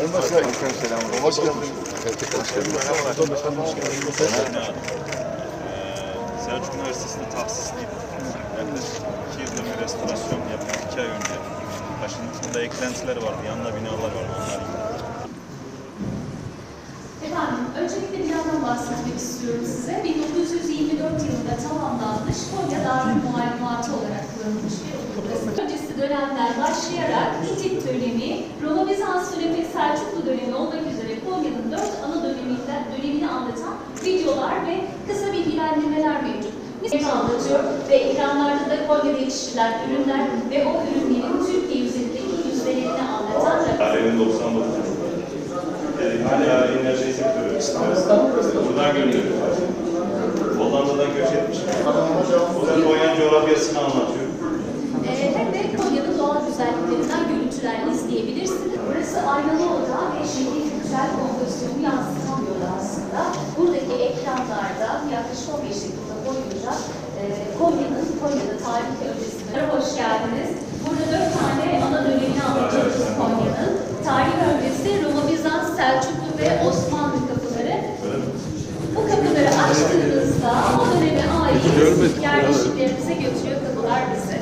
Sayın Başkan. Hoş geldiniz. Hoş geldiniz. Ee, Selçuk Üniversitesi'nde tahsisliydim. Yaklaşık iki yıldır bir restorasyon yaptık iki ay önce. Başında eklentiler vardı, yanında binalar vardı. Onlar. Efendim, öncelikle binadan bahsetmek istiyorum size. 1924 yılında tamamlanmış Konya Darül Muallimatı olarak kurulmuş bir okul. Öncesi dönemler başlayarak Hitit dönemi, Roma Bizans dönemi, Selçuklu dönemi olmak üzere Konya'nın dört ana döneminden, dönemini anlatan videolar ve kısa bilgilendirmeler Biz anlatıyor ve ekranlarda da Konya'da yetiştirilen ürünler ve o ürünlerin Türkiye üzerindeki yüzdelerini anlatan Tarihin 99. Yani tarihin her şey sektörü. Buradan gönderiyoruz. Hollanda'dan göç etmiş. O da Konya'nın coğrafyasını anlatıyor. Hem de Konya'nın doğal güzelliklerinden görüntüler izleyebilirsiniz. Burası aynalı oda ve şehrin güzel kompozisyonu yansıtan bir oda aslında. Buradaki ekranlarda yaklaşık 15 dakika boyunca e, Konya'nın, Konya'da tarihi öncesinde hoş geldiniz. Burada dört tane ana dönemini anlatıyoruz Konya'nın. Tarih öncesi Roma, Bizans, Selçuklu ve Osmanlı kapıları. Bu kapıları açtığınızda o döneme ait yerleşimlerimize götürüyor kapılar bizi.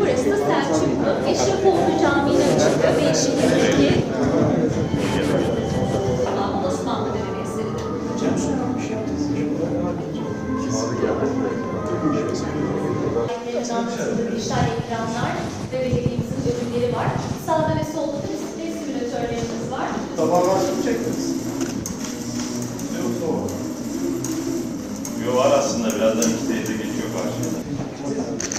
Burası da Selçuklu, Eşrefoğlu Camii'nin açılıyor ve şehirdeki anlatıldığı dijital ekranlar ve belediyemizin ürünleri var. Sağda ve solda da bisiklet simülatörlerimiz var. Sabahlar mı çektiniz? Yo var aslında birazdan iki teyze geçiyor karşıya.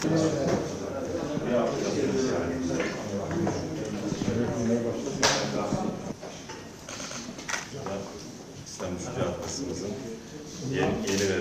İslam Düşünce Haftasımızın yeni, yeni ve